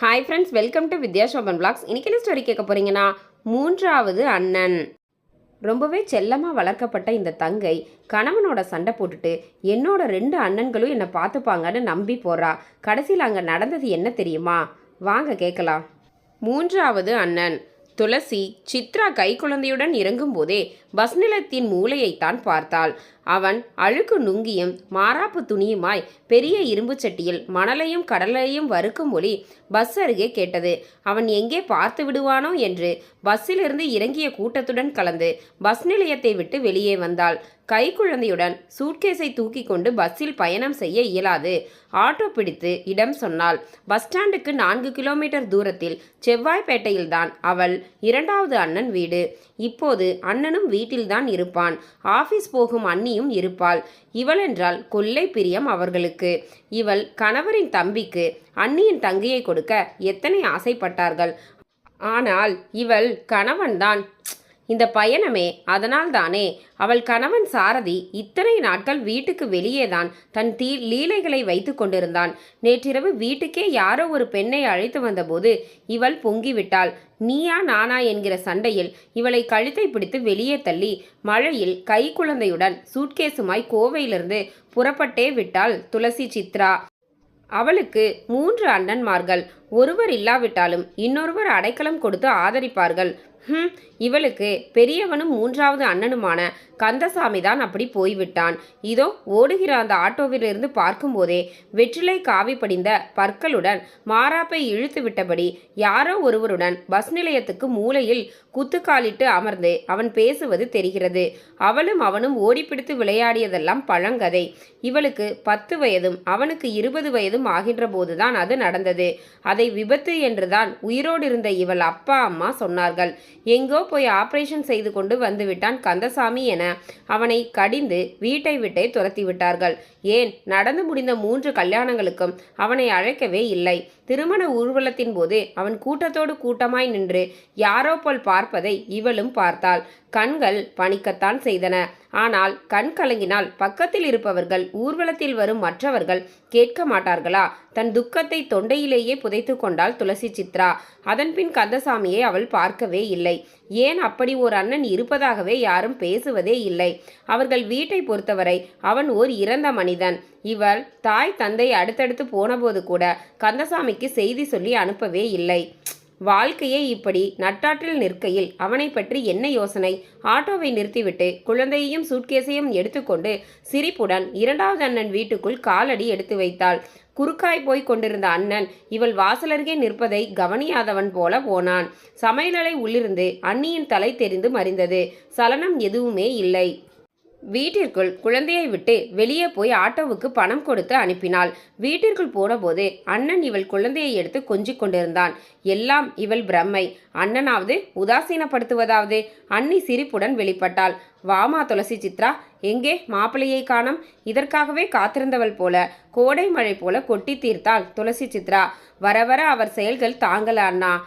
Hi friends welcome to Vidya Shoban vlogs இன்றைக்கி என்ன story கேட்க போகிறீங்கன்னா மூன்றாவது அண்ணன். ரொம்பவே செல்லமாக வளர்க்கப்பட்ட இந்த தங்கை கணவனோட சண்டை போட்டுட்டு என்னோட ரெண்டு அண்ணன்களும் என்னை பார்த்துப்பாங்கன்னு நம்பி போகிறா கடைசியில் அங்கே நடந்தது என்ன தெரியுமா? வாங்க கேட்கலாம். மூன்றாவது அண்ணன். துளசி சித்ரா கைக்குழந்தையுடன் இறங்கும்போதே பஸ் நிலத்தின் மூளையைத்தான் பார்த்தாள். அவன் அழுக்கு நுங்கியும் மாறாப்பு துணியுமாய் பெரிய இரும்புச் சட்டியில் மணலையும் கடலையும் வறுக்கும் ஒளி பஸ் அருகே கேட்டது. அவன் எங்கே பார்த்து விடுவானோ என்று பஸ்ஸிலிருந்து இறங்கிய கூட்டத்துடன் கலந்து பஸ் நிலையத்தை விட்டு வெளியே வந்தாள். கைக்குழந்தையுடன் சூட்கேஸை தூக்கி கொண்டு பஸ்ஸில் பயணம் செய்ய இயலாது. ஆட்டோ பிடித்து இடம் சொன்னாள். பஸ் ஸ்டாண்டுக்கு நான்கு கிலோமீட்டர் தூரத்தில் செவ்வாய்ப்பேட்டையில்தான் அவள் இரண்டாவது அண்ணன் வீடு. இப்போது அண்ணனும் வீட்டில்தான் இருப்பான். ஆபீஸ் போகும் அண்ணியும் இருப்பாள். இவளென்றால் கொள்ளை பிரியம் அவர்களுக்கு. இவள் கணவரின் தம்பிக்கு அண்ணியின் தங்கையை கொடுக்க எத்தனை ஆசைப்பட்டார்கள்? ஆனால் இவள் கணவன்தான். இந்த பயணமே அதனால்தானே. அவள் கணவன் சாரதி இத்தனை நாட்கள் வீட்டுக்கு வெளியேதான் தன் தீ லீலைகளை வைத்து கொண்டிருந்தான். நேற்றிரவு வீட்டுக்கே யாரோ ஒரு பெண்ணை அழைத்து வந்தபோது இவள் பொங்கிவிட்டாள். நீயா நானா? என்கிற சண்டையில் இவளை கழுத்தை பிடித்து வெளியே தள்ளி மழையில் கை குழந்தையுடன் சூட்கேசுமாய் கோவையிலிருந்து புறப்பட்டே விட்டாள் துளசி சித்ரா. அவளுக்கு மூன்று அண்ணன்மார்கள். ஒருவர் இல்லாவிட்டாலும் இன்னொருவர் அடைக்கலம் கொடுத்து ஆதரிப்பார்கள். ஹம் இவளுக்கு பெரியவனும் மூன்றாவது அண்ணனுமான கந்தசாமி தான் அப்படி போய்விட்டான். இதோ ஓடுகிற அந்த ஆட்டோவிலிருந்து பார்க்கும்போதே வெற்றிலை காவி படிந்த பற்களுடன் மாறாப்பை இழுத்து விட்டபடி யாரோ ஒருவருடன் பஸ் நிலையத்துக்கு மூலையில் குத்துக்காலிட்டு அமர்ந்து அவன் பேசுவது தெரிகிறது. அவளும் அவனும் ஓடிப்பிடித்து விளையாடியதெல்லாம் பழங்கதை. இவளுக்கு பத்து வயதும் அவனுக்கு இருபது வயதும் ஆகின்ற போதுதான் அது நடந்தது. அதை விபத்து என்றுதான் உயிரோடு இருந்த இவள் அப்பா அம்மா சொன்னார்கள். எங்கோ போய் ஆபரேஷன் செய்து கொண்டு வந்துவிட்டான் கந்தசாமி என அவனை கடிந்து வீட்டை விட்டே துரத்தி விட்டார்கள். ஏன்? நடந்து முடிந்த மூன்று கல்யாணங்களுக்கும் அவனை அழைக்கவே இல்லை. திருமண ஊர்வலத்தின் போது அவன் கூட்டத்தோடு கூட்டமாய் நின்று யாரோ போல் பார்ப்பதை இவளும் பார்த்தாள். கண்கள் பணிக்கத்தான் செய்தன. ஆனால் கண் கலங்கினால் பக்கத்தில் இருப்பவர்கள் ஊர்வலத்தில் வரும் மற்றவர்கள் கேட்க மாட்டார்களா? தன் துக்கத்தை தொண்டையிலேயே புதைத்து கொண்டாள் துளசி சித்ரா. அதன்பின் கந்தசாமியை அவள் பார்க்கவே இல்லை. ஏன் அப்படி ஒரு அண்ணன் இருப்பதாகவே யாரும் பேசுவதே இல்லை. அவர்கள் வீட்டை பொறுத்தவரை அவன் ஓர் இறந்த மனிதன். இவள் தாய் தந்தை அடுத்தடுத்து போனபோது கூட கந்தசாமிக்கு செய்தி சொல்லி அனுப்பவே இல்லை. வாழ்க்கையே இப்படி நட்டாற்றில் நிற்கையில் அவனை பற்றி என்ன யோசனை? ஆட்டோவை நிறுத்திவிட்டு குழந்தையையும் சூட்கேஸையும் எடுத்துக்கொண்டு சிரிப்புடன் இரண்டாவது அண்ணன் வீட்டுக்குள் காலடி எடுத்து வைத்தாள். குறுக்காய் போய் கொண்டிருந்த அண்ணன் இவள் வாசலருகே நிற்பதை கவனியாதவன் போல போனான் சமையலறை உள்ளிருந்து அண்ணியின் தலை தெரிந்து மறிந்தது. சலனம் எதுவுமே இல்லை. வீட்டிற்குள் குழந்தையை விட்டு வெளியே போய் ஆட்டோவுக்கு பணம் கொடுத்து அனுப்பினாள். வீட்டிற்குள் போனபோது அண்ணன் இவள் குழந்தையை எடுத்து கொஞ்சிக் கொண்டிருந்தான். எல்லாம் இவள் பிரம்மை. அண்ணனாவது உதாசீனப்படுத்துவதாவது. அண்ணி சிரிப்புடன் வெளிப்பட்டாள். வாமா துளசி சித்ரா எங்கே மாப்பிள்ளையை காணும்? இதற்காகவே காத்திருந்தவள் போல கோடை மழை போல கொட்டி தீர்த்தாள் துளசி சித்ரா. வர வர அவர் செயல்கள் தாங்கல அண்ணா.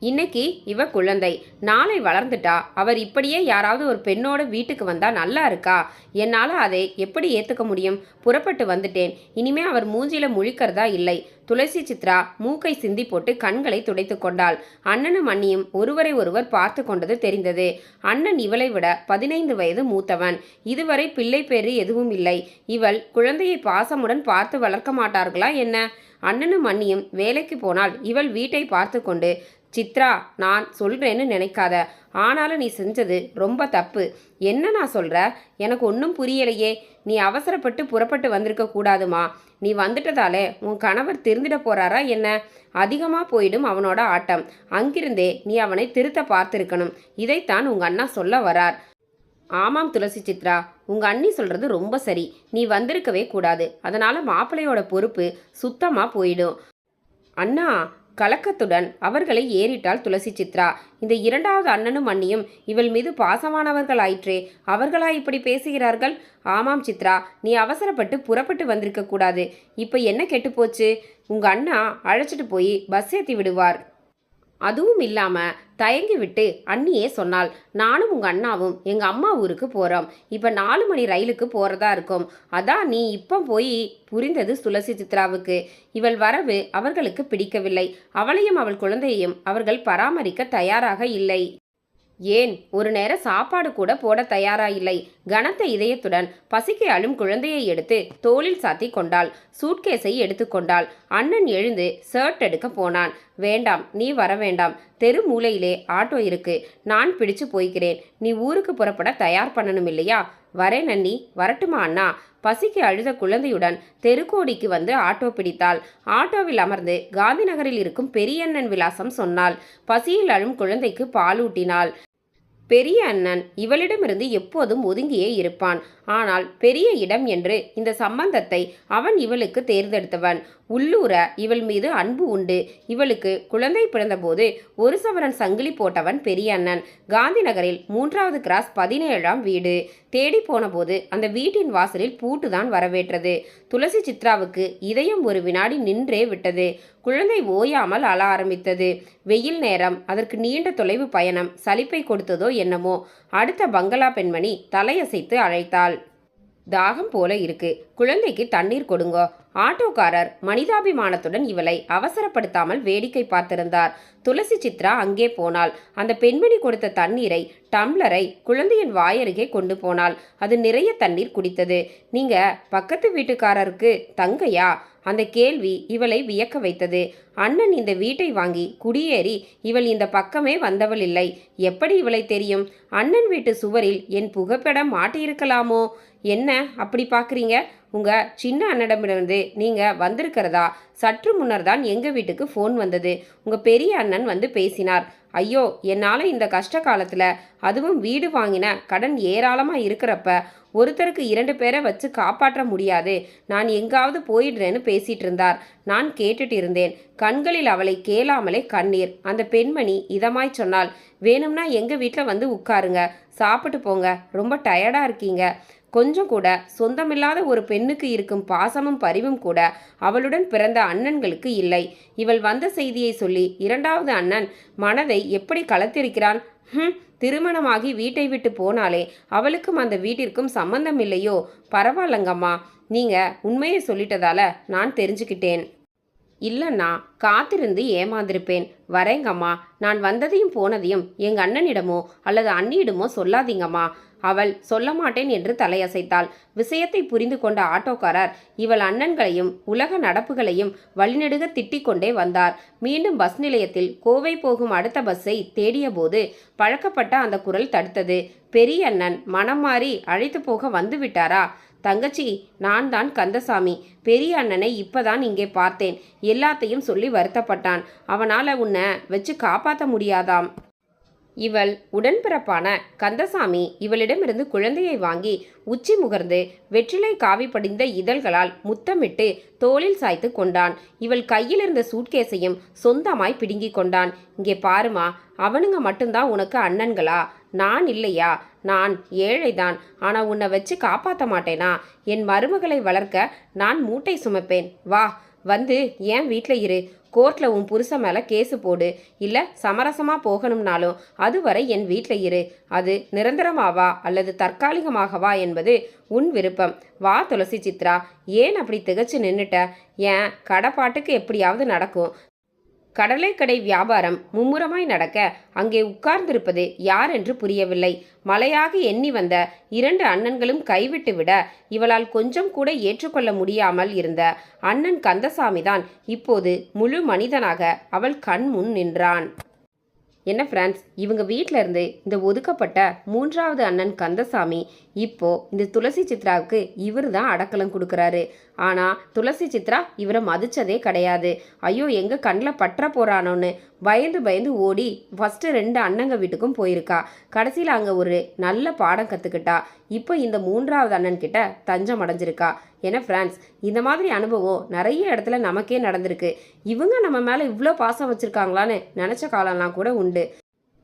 இன்னைக்கு இவ குழந்தை. நாளை வளர்ந்துட்டா. அவர் இப்படியே யாராவது ஒரு பெண்ணோட வீட்டுக்கு வந்தா நல்லா இருக்கா? என்னால் அதை எப்படி ஏற்றுக்க முடியும்? புறப்பட்டு வந்துட்டேன். இனிமே அவர் மூஞ்சில முழிக்கிறதா இல்லை. துளசி சித்ரா மூக்கை சிந்தி போட்டு கண்களை துடைத்து கொண்டாள். அண்ணனும் அண்ணியும் ஒருவரை ஒருவர் பார்த்து கொண்டது தெரிந்தது. அண்ணன் இவளை விட பதினைந்து வயது மூத்தவன். இதுவரை பிள்ளை பேரு எதுவும் இல்லை. இவள் குழந்தையை பாசமுடன் பார்த்து வளர்க்க மாட்டார்களா என்ன? அண்ணனும் அண்ணியும் வேலைக்கு போனால் இவள் வீட்டை பார்த்து கொண்டு சித்ரா நான் சொல்கிறேன்னு நினைக்காத. ஆனாலும் நீ செஞ்சது ரொம்ப தப்பு. என்ன நான் சொல்கிற எனக்கு ஒன்றும் புரியலையே. நீ அவசரப்பட்டு புறப்பட்டு வந்திருக்க கூடாதுமா. நீ வந்துட்டதாலே உன் கணவர் திருந்திட போகிறாரா என்ன? அதிகமாக போயிடும் அவனோட ஆட்டம். அங்கிருந்தே நீ அவனை திருத்த பார்த்துருக்கணும். இதைத்தான் உங்கள் அண்ணா சொல்ல வரார். ஆமாம் துளசி சித்ரா உங்கள் அண்ணி சொல்கிறது ரொம்ப சரி. நீ வந்திருக்கவே கூடாது. அதனால் மாப்பிள்ளையோட பொறுப்பு சுத்தமாக போயிடும். அண்ணா கலக்கத்துடன் அவர்களை ஏறிட்டாள் துளசி சித்ரா. இந்த இரண்டாவது அண்ணனும் அண்ணியும் இவள் மீது பாசமானவர்கள் ஆயிற்றே அவர்களா இப்படி பேசுகிறார்கள்? ஆமாம் சித்ரா நீ அவசரப்பட்டு புறப்பட்டு வந்திருக்க கூடாது. இப்போ என்ன கெட்டுப்போச்சு? உங்க அண்ணா அழைச்சிட்டு போய் பஸ் ஏற்றி விடுவார். அதுவும் இல்லாமல் தயங்கி விட்டு அண்ணியே சொன்னாள் நானும் உங்கள் அண்ணாவும் எங்கள் அம்மா ஊருக்கு போகிறோம் இப்போ நாலு மணி ரயிலுக்கு போகிறதா இருக்கும். அதான் நீ இப்போ போய் புரிந்தது துளசி சித்ராவுக்கு. இவள் வரவு அவர்களுக்கு பிடிக்கவில்லை. அவளையும் அவள் குழந்தையையும் அவர்கள் பராமரிக்க தயாராக இல்லை. ஏன்? ஒரு நேரம் சாப்பாடு கூட போட தயாரா இல்லை கனத்த இதயத்துடன் பசிக்கு அழும் குழந்தையை எடுத்து தோளில் சாத்தி கொண்டாள். சூட்கேஸை எடுத்துக்கொண்டாள் அண்ணன் எழுந்து ஷர்ட் எடுக்க போனான். வேண்டாம் நீ வர வேண்டாம். தெரு மூலையிலே ஆட்டோ இருக்கு. நான் பிடிச்சு போய்க்கிறேன். நீ ஊருக்கு புறப்பட தயார் பண்ணணும் இல்லையா? வரேன் அண்ணி. வரட்டுமா அண்ணா? பசிக்கு அழுத குழந்தையுடன் தெருக்கோடிக்கு வந்து ஆட்டோ பிடித்தாள். ஆட்டோவில் அமர்ந்து காந்தி நகரில் இருக்கும் பெரியண்ணன் விலாசம் சொன்னாள். பசியில் அழும் குழந்தைக்கு பாலூட்டினாள். பெரிய அண்ணன் இவளிடமிருந்து எப்போதும் ஒதுங்கியே இருப்பான். ஆனால் பெரிய இடம் என்று இந்த சம்பந்தத்தை அவன் இவளுக்கு தேர்ந்தெடுத்தவன். உள்ளூர இவள் மீது அன்பு உண்டு. இவளுக்கு குழந்தை பிறந்தபோது ஒரு சவரன் சங்கிலி போட்டவன் பெரிய அண்ணன். காந்தி நகரில் மூன்றாவது கிராஸ் பதினேழாம் வீடு. தேடி போனபோது அந்த வீட்டின் வாசலில் பூட்டுதான் வரவேற்றது. துளசி சித்ராவுக்கு இதயம் ஒரு வினாடி நின்றே விட்டது. குழந்தை ஓயாமல் அழ ஆரம்பித்தது. வெயில் நேரம் அதற்கு நீண்ட தொலைவு பயணம் சலிப்பை கொடுத்ததோ என்னமோ. அடுத்த பங்களா பெண்மணி தலையசைத்து அழைத்தாள். தாகம் போல இருக்கு. குழந்தைக்கு தண்ணீர் கொடுங்கோ. ஆட்டோக்காரர் மனிதாபிமானத்துடன் இவளை அவசரப்படுத்தாமல் வேடிக்கை பார்த்திருந்தார். துளசி சித்ரா அங்கே போனாள். அந்த பெண்மணி கொடுத்த தண்ணீரை டம்ளரை குழந்தையின் வாயருகே கொண்டு போனாள். அது நிறைய தண்ணீர் குடித்தது. நீங்க பக்கத்து வீட்டுக்காரருக்கு தங்கையா? அந்த கேள்வி இவளை வியக்க வைத்தது. அண்ணன் இந்த வீட்டை வாங்கி குடியேறி இவள் இந்த பக்கமே வந்தவள் இல்லை. எப்படி இவளை தெரியும்? அண்ணன் வீட்டு சுவரில் என் புகைப்படம் மாட்டியிருக்கலாமோ? என்ன அப்படி பார்க்குறீங்க? உங்கள் சின்ன அண்ணனிடமிருந்து நீங்கள் வந்திருக்கிறதா? சற்று முன்னர் தான் எங்கள் வீட்டுக்கு ஃபோன் வந்தது. உங்கள் பெரிய அண்ணன் வந்து பேசினார். ஐயோ என்னால் இந்த கஷ்ட காலத்தில் அதுவும் வீடு வாங்கின கடன் ஏராளமாக இருக்கிறப்ப ஒருத்தருக்கு இரண்டு பேரை வச்சு காப்பாற்ற முடியாது. நான் எங்காவது போயிடுறேன்னு பேசிட்டு இருந்தார். நான் கேட்டுட்டு இருந்தேன். கண்களில் அவளை கேளாமலே கண்ணீர். அந்த பெண்மணி இதமாய் சொன்னாள் வேணும்னா எங்கள் வீட்டில் வந்து உட்காருங்க. சாப்பிட்டு போங்க. ரொம்ப டயர்டாக இருக்கீங்க. கொஞ்சம் கூட சொந்தமில்லாத ஒரு பெண்ணுக்கு இருக்கும் பாசமும் பரிவும் கூட அவளுடன் பிறந்த அண்ணன்களுக்கு இல்லை. இவள் வந்த செய்தியை சொல்லி இரண்டாவது அண்ணன் மனதை எப்படி கலத்திருக்கிறான்? ஹம் திருமணமாகி வீட்டை விட்டு போனாலே அவளுக்கும் அந்த வீட்டிற்கும் சம்பந்தம் இல்லையோ? பரவாயில்லங்கம்மா நீங்க உண்மையை சொல்லிட்டதால நான் தெரிஞ்சுக்கிட்டேன். இல்லைன்னா காத்திருந்து ஏமாந்திருப்பேன். வரேங்கம்மா நான் வந்ததையும் போனதையும் எங்க அண்ணனிடமோ அல்லது அண்ணியிடமோ சொல்லாதீங்கம்மா. அவள் சொல்ல மாட்டேன் என்று தலையசைத்தாள். விஷயத்தை புரிந்து கொண்ட ஆட்டோக்காரர் இவள் அண்ணன்களையும் உலக நடப்புகளையும் வழிநெடுக திட்டிக் கொண்டே வந்தார். மீண்டும் பஸ் நிலையத்தில் கோவை போகும் அடுத்த பஸ்ஸை தேடியபோது பழக்கப்பட்ட அந்த குரல் தடுத்தது. பெரிய அண்ணன் மனம் மாறி அழைத்து போக வந்து விட்டாரா? தங்கச்சி நான் தான் கந்தசாமி. பெரிய அண்ணனை இப்பதான் இங்கே பார்த்தேன். எல்லாத்தையும் சொல்லி வருத்தப்பட்டான். அவனால் உன்னை வச்சு காப்பாற்ற முடியாதாம். இவள் உடன்பிறப்பான கந்தசாமி இவளிடமிருந்து குழந்தையை வாங்கி உச்சி முகர்ந்து வெற்றிலை காவி படிந்த இதழ்களால் முத்தமிட்டு தோளில் சாய்த்து கொண்டான். இவள் கையில் இருந்த சூட்கேஸையும் சொந்தமாய் பிடுங்கிக் கொண்டான். இங்கே பாருமா அவனுங்க மட்டும்தான் உனக்கு அண்ணன்களா? நான் இல்லையா? நான் ஏழைதான். ஆனா உன்னை வச்சு காப்பாற்ற மாட்டேனா? என் மருமகளை வளர்க்க நான் மூட்டை சுமப்பேன். வா வந்து ஏன் வீட்டில் இரு. கோர்ட்டில் உன் புருஷன் மேலே கேஸு போடு. இல்லை சமரசமாக போகணும்னாலும் அதுவரை என் வீட்டில் இரு. அது நிரந்தரமாவா அல்லது தற்காலிகமாகவா என்பது உன் விருப்பம். வா துளசி சித்ரா ஏன் அப்படி திகச்சு நின்றுட்ட ஏன்? கடப்பாட்டுக்கு எப்படியாவது நடக்கும். கடலைக்கடை வியாபாரம் மும்முரமாய் நடக்க அங்கே உட்கார்ந்திருப்பது யார் என்று புரியவில்லை. மலையாக எண்ணி வந்த இரண்டு அண்ணன்களும் கைவிட்டு விட இவளால் கொஞ்சம் கூட ஏற்றுக்கொள்ள முடியாமல் இருந்த அண்ணன் கந்தசாமிதான் இப்போது முழு மனிதனாக அவள் கண் முன் நின்றான். என்ன ஃப்ரெண்ட்ஸ் இவங்க வீட்டில் இருந்து இந்த ஒதுக்கப்பட்ட மூன்றாவது அண்ணன் கந்தசாமி இப்போ இந்த துளசி சித்ராவுக்கு இவர் தான் அடக்கலம் கொடுக்குறாரு. ஆனால் துளசி சித்ரா இவரை மதிச்சதே கிடையாது. ஐயோ எங்கள் கண்ணில் பற்ற போகிறானோன்னு பயந்து பயந்து ஓடி ஃபஸ்ட்டு ரெண்டு அண்ணங்க வீட்டுக்கும் போயிருக்கா. கடைசியில் அங்கே ஒரு நல்ல பாடம் கற்றுக்கிட்டா இப்போ இந்த மூன்றாவது அண்ணன்கிட்ட தஞ்சம் அடைஞ்சிருக்கா. ஏன்னா ஃப்ரான்ஸ் இந்த மாதிரி அனுபவம் நிறைய இடத்துல நமக்கே நடந்திருக்கு. இவங்க நம்ம மேலே இவ்வளோ பாசம் வச்சுருக்காங்களான்னு நினச்ச காலம்லாம் கூட உண்டு.